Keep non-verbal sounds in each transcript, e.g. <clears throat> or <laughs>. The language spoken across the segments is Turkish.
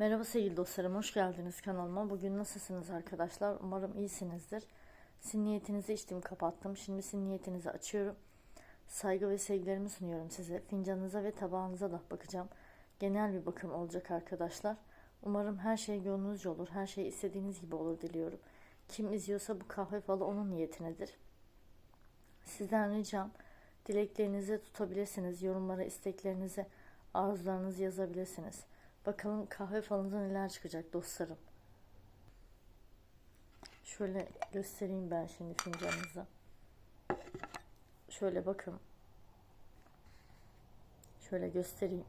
Merhaba sevgili dostlarım, hoş geldiniz kanalıma. Bugün nasılsınız arkadaşlar? Umarım iyisinizdir. Sizin niyetinizi içtim, kapattım. Şimdi sizin niyetinizi açıyorum. Saygı ve sevgilerimi sunuyorum size. Fincanınıza ve tabağınıza da bakacağım. Genel bir bakım olacak arkadaşlar. Umarım her şey gönlünüzce olur. Her şey istediğiniz gibi olur diliyorum. Kim izliyorsa bu kahve falı onun niyetinedir. Sizden ricam dileklerinizi tutabilirsiniz. Yorumlara isteklerinizi, arzularınızı yazabilirsiniz. Bakalım kahve falınıza neler çıkacak dostlarım. Şöyle göstereyim ben şimdi fincanınıza. Şöyle bakın. Şöyle göstereyim.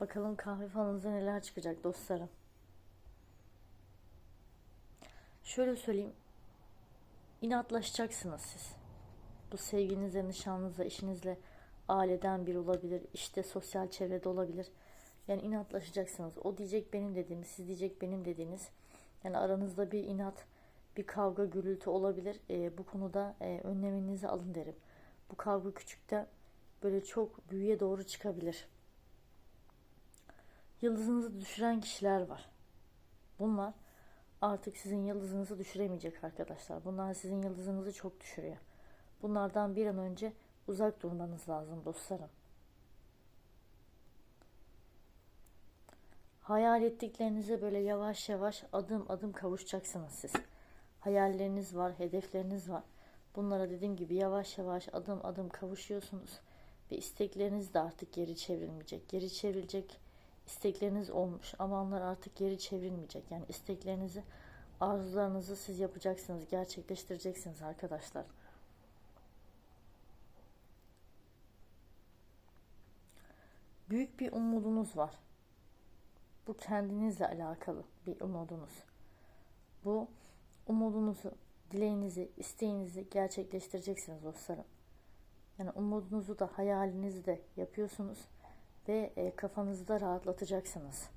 Bakalım kahve falınıza neler çıkacak dostlarım. Şöyle söyleyeyim. İnatlaşacaksınız siz. Bu sevginize, nişanınıza, işinizle aileden bir olabilir, işte sosyal çevrede olabilir. Yani inatlaşacaksınız. O diyecek benim dediğiniz, siz diyecek benim dediğiniz. Yani aranızda bir inat, bir kavga, gürültü olabilir. E, bu konuda e, önleminizi alın derim. Bu kavga küçükten böyle çok büyüye doğru çıkabilir. Yıldızınızı düşüren kişiler var. Bunlar artık sizin yıldızınızı düşüremeyecek arkadaşlar. Bunlar sizin yıldızınızı çok düşürüyor. Bunlardan bir an önce uzak durmanız lazım dostlarım. Hayal ettiklerinize böyle yavaş yavaş adım adım kavuşacaksınız siz. Hayalleriniz var, hedefleriniz var. Bunlara dediğim gibi yavaş yavaş adım adım kavuşuyorsunuz. Ve istekleriniz de artık geri çevrilmeyecek. Geri çevrilecek istekleriniz olmuş ama onlar artık geri çevrilmeyecek. Yani isteklerinizi, arzularınızı siz yapacaksınız, gerçekleştireceksiniz arkadaşlar. Büyük bir umudunuz var. Bu kendinizle alakalı bir umudunuz. Bu umudunuzu, dileğinizi, isteğinizi gerçekleştireceksiniz dostlarım. Yani umudunuzu da hayalinizi de yapıyorsunuz ve e, kafanızı da rahatlatacaksınız.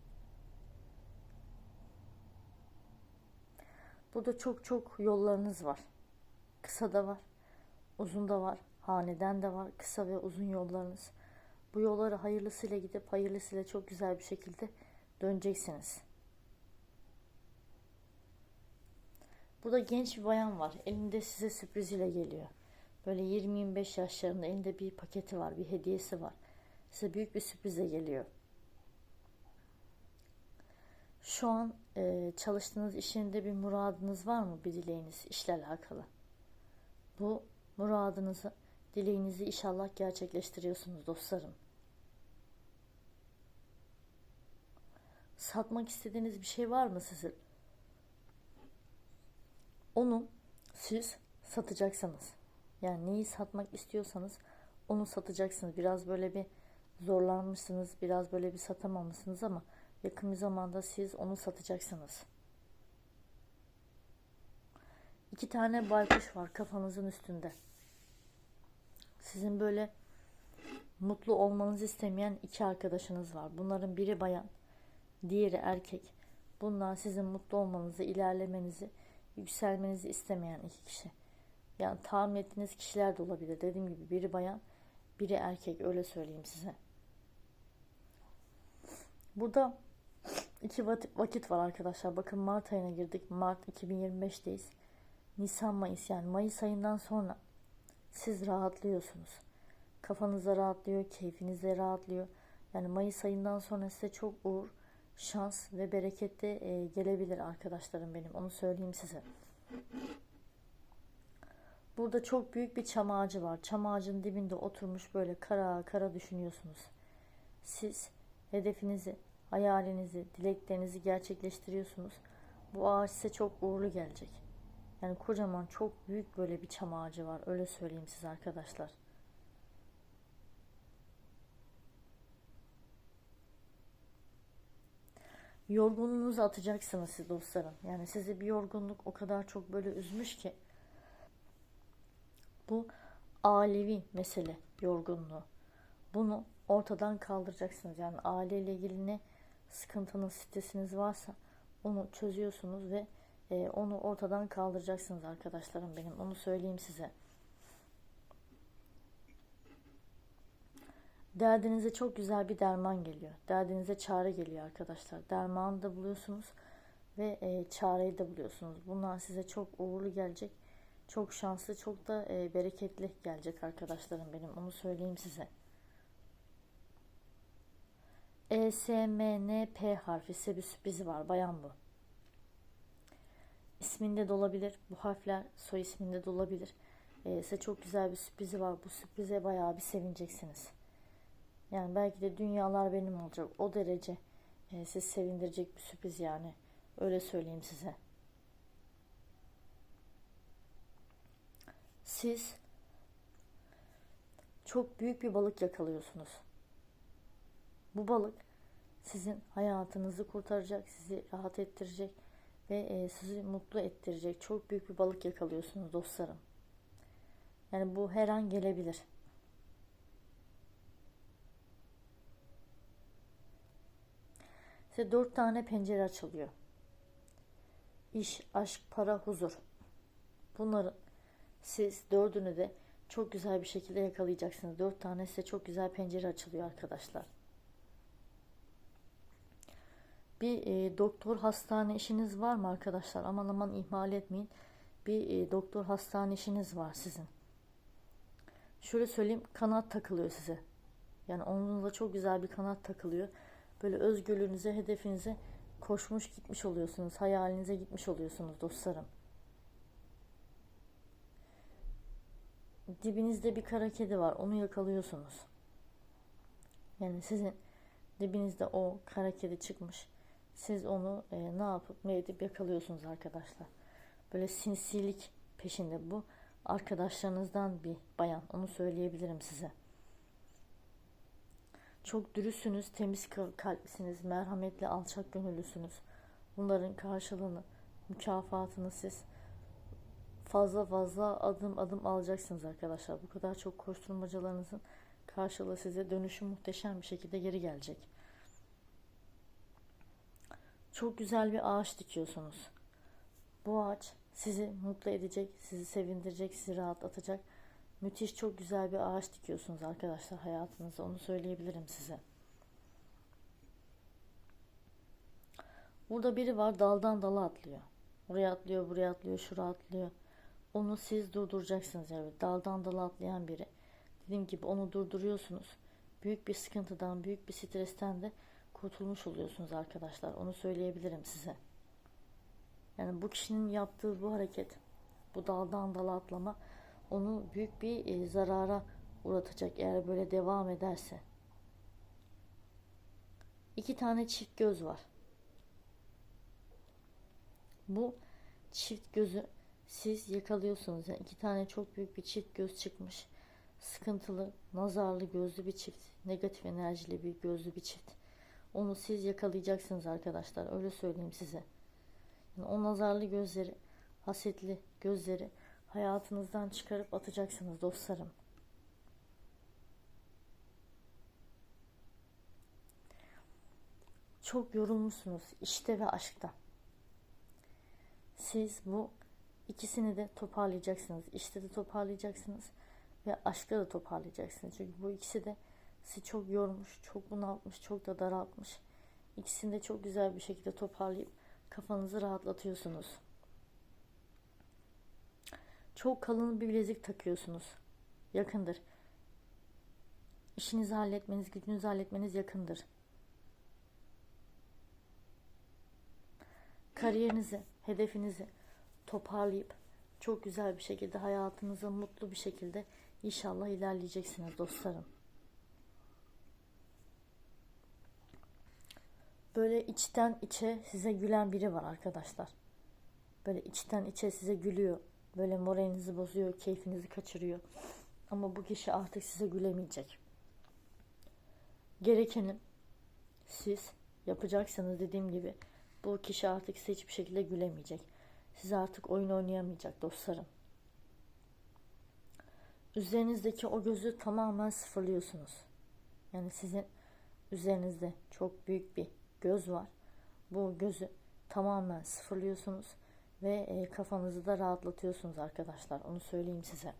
Burada çok çok yollarınız var. Kısa da var, uzun da var, haneden de var, kısa ve uzun yollarınız. Bu yolları hayırlısıyla gidip hayırlısıyla çok güzel bir şekilde döneceksiniz. Burada genç bir bayan var. Elinde size sürpriz ile geliyor. Böyle 20-25 yaşlarında elinde bir paketi var, bir hediyesi var. Size büyük bir sürprize geliyor. Şu an e, çalıştığınız işinde bir muradınız var mı? Bir dileğiniz, işle alakalı. Bu muradınızı, dileğinizi inşallah gerçekleştiriyorsunuz dostlarım. Satmak istediğiniz bir şey var mı sizin? Onu siz satacaksınız. Yani neyi satmak istiyorsanız onu satacaksınız. Biraz böyle bir zorlanmışsınız, biraz böyle bir satamamışsınız ama yakın bir zamanda siz onu satacaksınız. İki tane baykuş var kafanızın üstünde. Sizin böyle mutlu olmanızı istemeyen iki arkadaşınız var. Bunların biri bayan, diğeri erkek. Bunlar sizin mutlu olmanızı, ilerlemenizi, yükselmenizi istemeyen iki kişi. Yani tahmin ettiğiniz kişiler de olabilir. Dediğim gibi biri bayan, biri erkek öyle söyleyeyim size. Burada iki vakit var arkadaşlar. Bakın Mart ayına girdik. Mart 2025'teyiz. Nisan Mayıs yani Mayıs ayından sonra siz rahatlıyorsunuz. Kafanız da rahatlıyor, keyfiniz de rahatlıyor. Yani Mayıs ayından sonra size çok uğur, şans ve bereket de e, gelebilir arkadaşlarım benim. Onu söyleyeyim size. Burada çok büyük bir çam ağacı var. Çam ağacının dibinde oturmuş böyle kara kara düşünüyorsunuz. Siz hedefinizi, hayalinizi, dileklerinizi gerçekleştiriyorsunuz. Bu ağaç size çok uğurlu gelecek. Yani kocaman çok büyük böyle bir çam ağacı var. Öyle söyleyeyim size arkadaşlar. Yorgunluğunuzu atacaksınız siz dostlarım. Yani sizi bir yorgunluk o kadar çok böyle üzmüş ki. Bu ailevi mesele yorgunluğu. Bunu ortadan kaldıracaksınız. Yani aileyle ilgili ne sıkıntınız, stresiniz varsa onu çözüyorsunuz ve e, onu ortadan kaldıracaksınız arkadaşlarım benim. Onu söyleyeyim size. Derdinize çok güzel bir derman geliyor. Derdinize çare geliyor arkadaşlar. Dermanı da buluyorsunuz ve e, çareyi de buluyorsunuz. Bunlar size çok uğurlu gelecek. Çok şanslı, çok da e, bereketli gelecek arkadaşlarım benim. Onu söyleyeyim size. E, S, M, N, P harfi size bir sürprizi var. Bayan bu. İsminde de olabilir. Bu harfler soy isminde de olabilir. E, size çok güzel bir sürprizi var. Bu sürprize bayağı bir sevineceksiniz. Yani belki de dünyalar benim olacak. O derece e, sizi sevindirecek bir sürpriz yani. Öyle söyleyeyim size. Siz çok büyük bir balık yakalıyorsunuz. Bu balık sizin hayatınızı kurtaracak, sizi rahat ettirecek ve e, sizi mutlu ettirecek çok büyük bir balık yakalıyorsunuz dostlarım. Yani bu her an gelebilir. Size dört tane pencere açılıyor. İş, aşk, para, huzur. Bunların siz dördünü de çok güzel bir şekilde yakalayacaksınız. Dört tane size çok güzel pencere açılıyor arkadaşlar. Bir e, doktor hastane işiniz var mı arkadaşlar? Aman aman ihmal etmeyin. Bir e, doktor hastane işiniz var sizin. Şöyle söyleyeyim kanat takılıyor size. Yani omuzunuza çok güzel bir kanat takılıyor. Böyle özgürlüğünüze, hedefinize koşmuş gitmiş oluyorsunuz. Hayalinize gitmiş oluyorsunuz dostlarım. Dibinizde bir kara kedi var. Onu yakalıyorsunuz. Yani sizin dibinizde o kara kedi çıkmış. Siz onu e, ne yapıp ne edip yakalıyorsunuz arkadaşlar. Böyle sinsilik peşinde bu. Arkadaşlarınızdan bir bayan. Onu söyleyebilirim size. Çok dürüstsünüz, temiz kalplisiniz, merhametli, alçak gönüllüsünüz. Bunların karşılığını, mükafatını siz fazla fazla adım adım alacaksınız arkadaşlar. Bu kadar çok koşturmacalarınızın karşılığı size dönüşü muhteşem bir şekilde geri gelecek. Çok güzel bir ağaç dikiyorsunuz. Bu ağaç sizi mutlu edecek, sizi sevindirecek, sizi rahatlatacak Müthiş çok güzel bir ağaç dikiyorsunuz arkadaşlar hayatınızda. Onu söyleyebilirim size. Burada biri var daldan dala atlıyor. Oraya atlıyor, buraya atlıyor, şuraya atlıyor. Onu siz durduracaksınız yani daldan dala atlayan biri. Dediğim gibi onu durduruyorsunuz. Büyük bir sıkıntıdan, büyük bir stresten de kurtulmuş oluyorsunuz arkadaşlar. Onu söyleyebilirim size. Yani bu kişinin yaptığı bu hareket, bu daldan dala atlama onu büyük bir e, zarara uğratacak eğer böyle devam ederse. İki tane çift göz var. Bu çift gözü siz yakalıyorsunuz. Yani iki tane çok büyük bir çift göz çıkmış. Sıkıntılı, nazarlı gözlü bir çift. Negatif enerjili bir gözlü bir çift. Onu siz yakalayacaksınız arkadaşlar. Öyle söyleyeyim size. Yani o nazarlı gözleri, hasetli gözleri hayatınızdan çıkarıp atacaksınız dostlarım. Çok yorulmuşsunuz işte ve aşkta. Siz bu ikisini de toparlayacaksınız. İşte de toparlayacaksınız ve aşkta da toparlayacaksınız. Çünkü bu ikisi de sizi çok yormuş, çok bunaltmış, çok da daraltmış. İkisini de çok güzel bir şekilde toparlayıp kafanızı rahatlatıyorsunuz. Çok kalın bir bilezik takıyorsunuz. Yakındır. İşinizi halletmeniz, gücünüzü halletmeniz yakındır. Kariyerinizi, hedefinizi toparlayıp çok güzel bir şekilde hayatınıza mutlu bir şekilde inşallah ilerleyeceksiniz dostlarım. Böyle içten içe size gülen biri var arkadaşlar. Böyle içten içe size gülüyor. Böyle moralinizi bozuyor, keyfinizi kaçırıyor. Ama bu kişi artık size gülemeyecek. Gerekeni siz yapacaksınız dediğim gibi bu kişi artık size hiçbir şekilde gülemeyecek. Siz artık oyun oynayamayacak dostlarım. Üzerinizdeki o gözü tamamen sıfırlıyorsunuz. Yani sizin üzerinizde çok büyük bir göz var. Bu gözü tamamen sıfırlıyorsunuz ve e, kafanızı da rahatlatıyorsunuz arkadaşlar. Onu söyleyeyim size.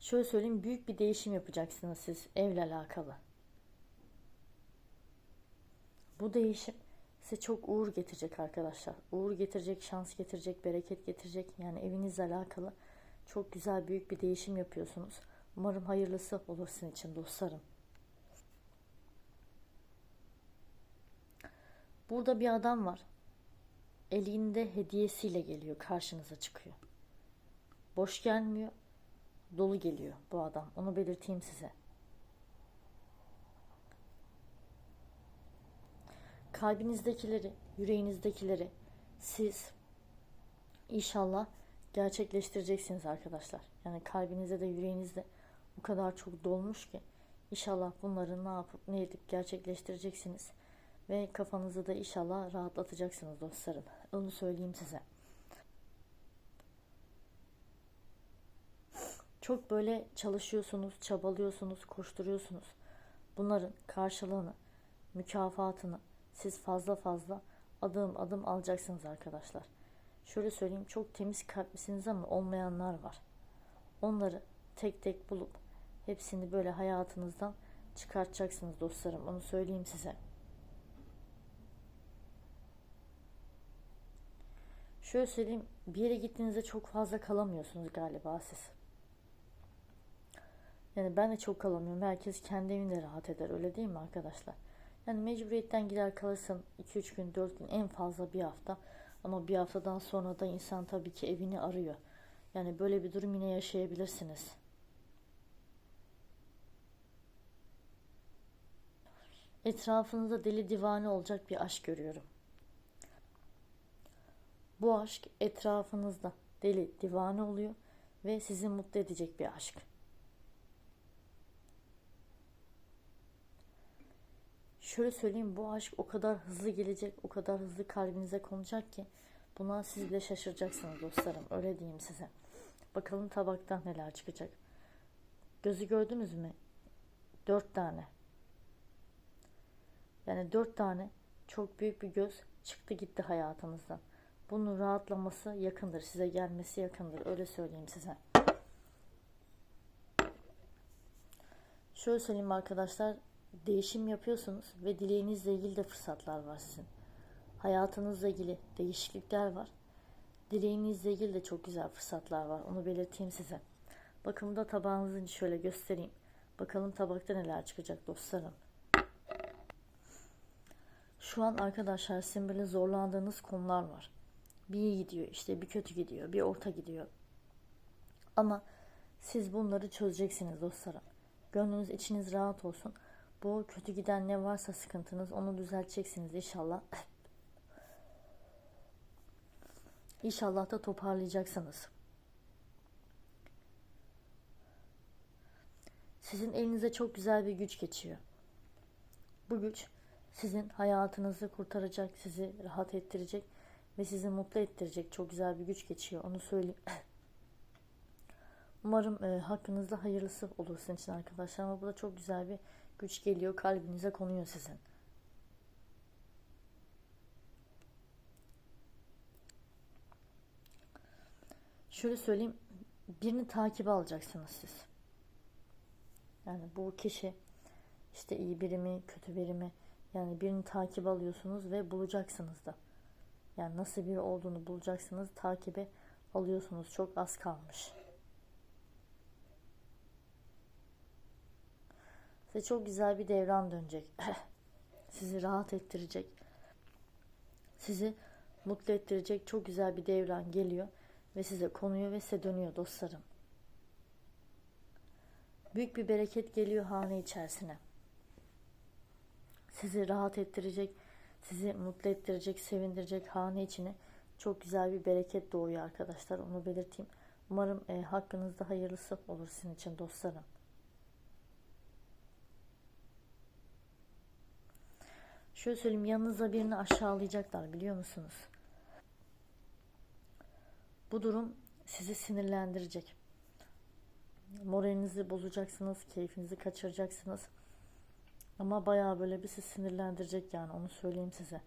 Şöyle söyleyeyim büyük bir değişim yapacaksınız siz evle alakalı. Bu değişim size çok uğur getirecek arkadaşlar. Uğur getirecek, şans getirecek, bereket getirecek. Yani evinizle alakalı çok güzel büyük bir değişim yapıyorsunuz. Umarım hayırlısı olur sizin için dostlarım. Burada bir adam var. Elinde hediyesiyle geliyor, karşınıza çıkıyor. Boş gelmiyor, dolu geliyor bu adam. Onu belirteyim size. Kalbinizdekileri, yüreğinizdekileri siz inşallah gerçekleştireceksiniz arkadaşlar. Yani kalbinizde de yüreğinizde o kadar çok dolmuş ki inşallah bunları ne yapıp ne edip gerçekleştireceksiniz. Ve kafanızı da inşallah rahatlatacaksınız dostlarım. Onu söyleyeyim size. Çok böyle çalışıyorsunuz, çabalıyorsunuz, koşturuyorsunuz. Bunların karşılığını, mükafatını siz fazla fazla adım adım alacaksınız arkadaşlar. Şöyle söyleyeyim çok temiz kalplisiniz ama olmayanlar var. Onları tek tek bulup hepsini böyle hayatınızdan çıkartacaksınız dostlarım. Onu söyleyeyim size. Şöyle söyleyeyim bir yere gittiğinizde çok fazla kalamıyorsunuz galiba siz. Yani ben de çok kalamıyorum. Herkes kendi evinde rahat eder. Öyle değil mi arkadaşlar? Yani mecburiyetten gider kalırsın 2-3 gün 4 gün en fazla bir hafta. Ama bir haftadan sonra da insan tabii ki evini arıyor. Yani böyle bir durum yine yaşayabilirsiniz. Etrafınızda deli divane olacak bir aşk görüyorum. Bu aşk etrafınızda deli divane oluyor ve sizi mutlu edecek bir aşk. Şöyle söyleyeyim bu aşk o kadar hızlı gelecek, o kadar hızlı kalbinize konacak ki buna siz bile şaşıracaksınız dostlarım. Öyle diyeyim size. Bakalım tabaktan neler çıkacak. Gözü gördünüz mü? Dört tane. Yani dört tane çok büyük bir göz çıktı gitti hayatınızdan. Bunun rahatlaması yakındır. Size gelmesi yakındır. Öyle söyleyeyim size. Şöyle söyleyeyim arkadaşlar. Değişim yapıyorsunuz ve dileğinizle ilgili de fırsatlar var sizin. Hayatınızla ilgili değişiklikler var. Dileğinizle ilgili de çok güzel fırsatlar var. Onu belirteyim size. Bakın da tabağınızı şöyle göstereyim. Bakalım tabakta neler çıkacak dostlarım. Şu an arkadaşlar sizin böyle zorlandığınız konular var. Bir iyi gidiyor işte bir kötü gidiyor bir orta gidiyor. Ama siz bunları çözeceksiniz dostlarım. Gönlünüz içiniz rahat olsun. Bu kötü giden ne varsa sıkıntınız onu düzelteceksiniz inşallah. <laughs> İnşallah da toparlayacaksınız. Sizin elinize çok güzel bir güç geçiyor. Bu güç sizin hayatınızı kurtaracak, sizi rahat ettirecek ve sizi mutlu ettirecek çok güzel bir güç geçiyor. Onu söyleyeyim. Umarım e, hakkınızda hayırlısı olur sizin için arkadaşlar ama burada çok güzel bir güç geliyor kalbinize konuyor sizin. Şöyle söyleyeyim birini takibe alacaksınız siz. Yani bu kişi işte iyi biri mi kötü biri mi yani birini takip alıyorsunuz ve bulacaksınız da. Yani nasıl biri olduğunu bulacaksınız takibe alıyorsunuz çok az kalmış. Size çok güzel bir devran dönecek. <clears throat> Sizi rahat ettirecek. Sizi mutlu ettirecek çok güzel bir devran geliyor ve size konuyor ve size dönüyor dostlarım. Büyük bir bereket geliyor hane içerisine. Sizi rahat ettirecek, sizi mutlu ettirecek, sevindirecek hane içine çok güzel bir bereket doğuyor arkadaşlar. Onu belirteyim. Umarım e, hakkınızda hayırlısı olur sizin için dostlarım. Şöyle söyleyeyim yanınızda birini aşağılayacaklar biliyor musunuz? Bu durum sizi sinirlendirecek. Moralinizi bozacaksınız, keyfinizi kaçıracaksınız. Ama bayağı böyle bir sizi sinirlendirecek yani onu söyleyeyim size.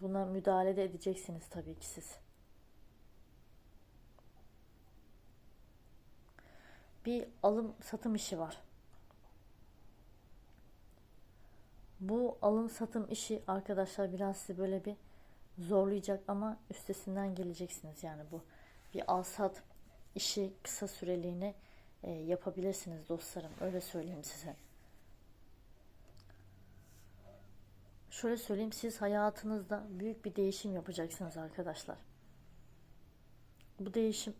Buna müdahale de edeceksiniz tabii ki siz. bir alım satım işi var. Bu alım satım işi arkadaşlar biraz sizi böyle bir zorlayacak ama üstesinden geleceksiniz yani bu bir al sat işi kısa süreliğine e, yapabilirsiniz dostlarım öyle söyleyeyim size. Şöyle söyleyeyim siz hayatınızda büyük bir değişim yapacaksınız arkadaşlar. Bu değişim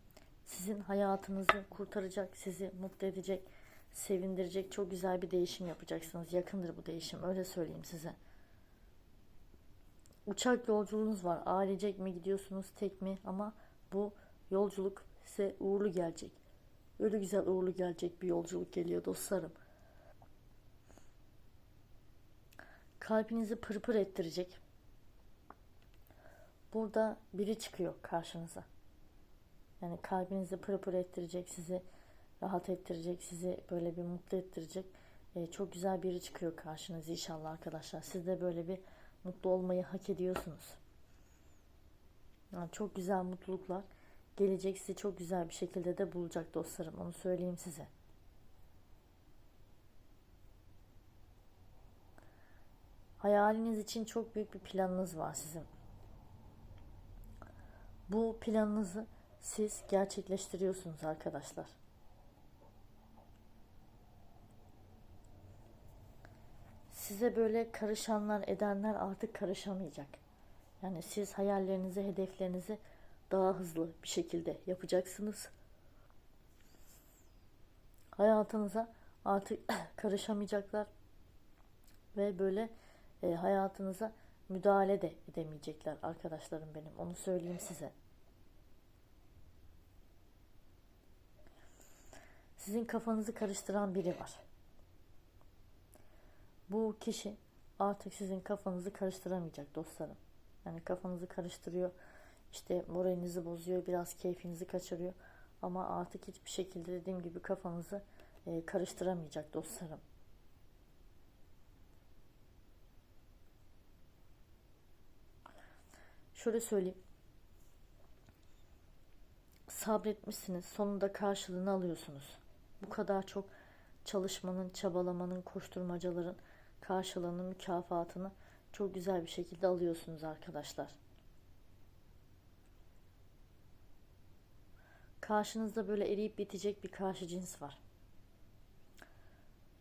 sizin hayatınızı kurtaracak, sizi mutlu edecek, sevindirecek çok güzel bir değişim yapacaksınız. Yakındır bu değişim öyle söyleyeyim size. Uçak yolculuğunuz var. Ailecek mi gidiyorsunuz tek mi ama bu yolculuk size uğurlu gelecek. Öyle güzel uğurlu gelecek bir yolculuk geliyor dostlarım. Kalbinizi pırpır ettirecek. Burada biri çıkıyor karşınıza. Yani kalbinizi pırpır ettirecek, sizi rahat ettirecek, sizi böyle bir mutlu ettirecek. Ee, çok güzel biri çıkıyor karşınıza inşallah arkadaşlar. Siz de böyle bir mutlu olmayı hak ediyorsunuz. Yani çok güzel mutluluklar gelecek sizi çok güzel bir şekilde de bulacak dostlarım. Onu söyleyeyim size. Hayaliniz için çok büyük bir planınız var sizin. Bu planınızı siz gerçekleştiriyorsunuz arkadaşlar. Size böyle karışanlar, edenler artık karışamayacak. Yani siz hayallerinizi, hedeflerinizi daha hızlı bir şekilde yapacaksınız. Hayatınıza artık <coughs> karışamayacaklar ve böyle e, hayatınıza müdahale de edemeyecekler arkadaşlarım benim. Onu söyleyeyim size. Sizin kafanızı karıştıran biri var. Bu kişi artık sizin kafanızı karıştıramayacak dostlarım. Yani kafanızı karıştırıyor. işte moralinizi bozuyor. Biraz keyfinizi kaçırıyor. Ama artık hiçbir şekilde dediğim gibi kafanızı e, karıştıramayacak dostlarım. Şöyle söyleyeyim. Sabretmişsiniz. Sonunda karşılığını alıyorsunuz. Bu kadar çok çalışmanın, çabalamanın, koşturmacaların karşılığını, mükafatını çok güzel bir şekilde alıyorsunuz arkadaşlar. Karşınızda böyle eriyip bitecek bir karşı cins var.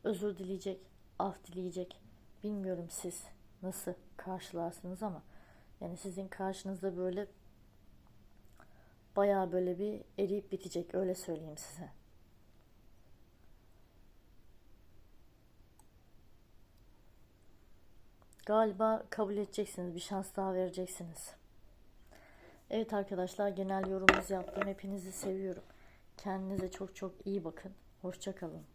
Özür dileyecek, af dileyecek. Bilmiyorum siz nasıl karşılarsınız ama yani sizin karşınızda böyle baya böyle bir eriyip bitecek öyle söyleyeyim size. Galiba kabul edeceksiniz. Bir şans daha vereceksiniz. Evet arkadaşlar genel yorumumuz yaptım. Hepinizi seviyorum. Kendinize çok çok iyi bakın. Hoşçakalın.